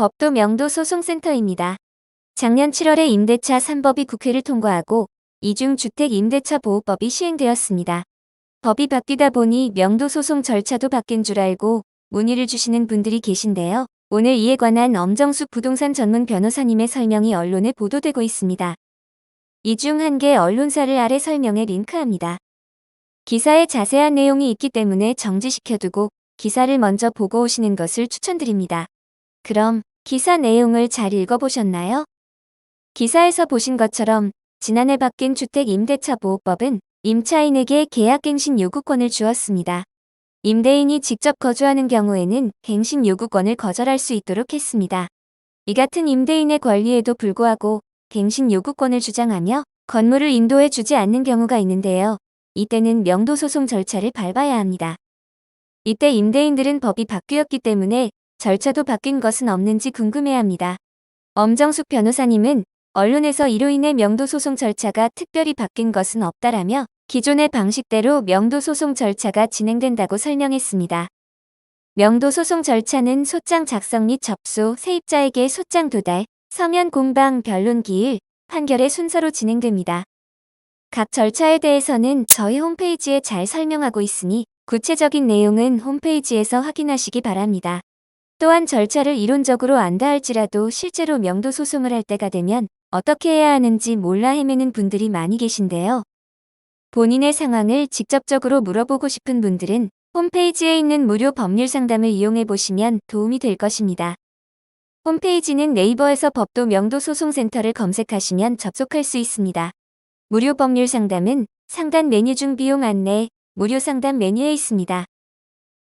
법도 명도 소송센터입니다. 작년 7월에 임대차 3법이 국회를 통과하고 이중 주택 임대차 보호법이 시행되었습니다. 법이 바뀌다 보니 명도 소송 절차도 바뀐 줄 알고 문의를 주시는 분들이 계신데요. 오늘 이에 관한 엄정숙 부동산 전문 변호사님의 설명이 언론에 보도되고 있습니다. 이 중 한 개 언론사를 아래 설명에 링크합니다. 기사에 자세한 내용이 있기 때문에 정지시켜두고 기사를 먼저 보고 오시는 것을 추천드립니다. 그럼 기사 내용을 잘 읽어보셨나요? 기사에서 보신 것처럼 지난해 바뀐 주택 임대차 보호법은 임차인에게 계약갱신 요구권을 주었습니다. 임대인이 직접 거주하는 경우에는 갱신 요구권을 거절할 수 있도록 했습니다. 이 같은 임대인의 권리에도 불구하고 갱신 요구권을 주장하며 건물을 인도해 주지 않는 경우가 있는데요. 이때는 명도 소송 절차를 밟아야 합니다. 이때 임대인들은 법이 바뀌었기 때문에 절차도 바뀐 것은 없는지 궁금해합니다. 엄정숙 변호사님은 언론에서 이로 인해 명도 소송 절차가 특별히 바뀐 것은 없다라며 기존의 방식대로 명도 소송 절차가 진행된다고 설명했습니다. 명도 소송 절차는 소장 작성 및 접수, 세입자에게 소장 도달, 서면 공방, 변론 기일, 판결의 순서로 진행됩니다. 각 절차에 대해서는 저희 홈페이지에 잘 설명하고 있으니 구체적인 내용은 홈페이지에서 확인하시기 바랍니다. 또한 절차를 이론적으로 안다 할지라도 실제로 명도 소송을 할 때가 되면 어떻게 해야 하는지 몰라 헤매는 분들이 많이 계신데요. 본인의 상황을 직접적으로 물어보고 싶은 분들은 홈페이지에 있는 무료 법률 상담을 이용해 보시면 도움이 될 것입니다. 홈페이지는 네이버에서 법도 명도 소송센터를 검색하시면 접속할 수 있습니다. 무료 법률 상담은 상단 메뉴 중 비용 안내, 무료 상담 메뉴에 있습니다.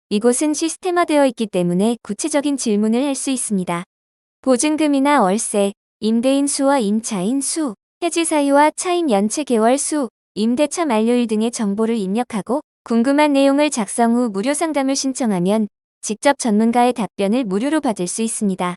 이곳은 시스템화되어 있기 때문에 구체적인 질문을 할 수 있습니다. 보증금이나 월세, 임대인 수와 임차인 수, 해지 사유와 차임 연체 개월 수, 임대차 만료일 등의 정보를 입력하고 궁금한 내용을 작성 후 무료 상담을 신청하면 직접 전문가의 답변을 무료로 받을 수 있습니다.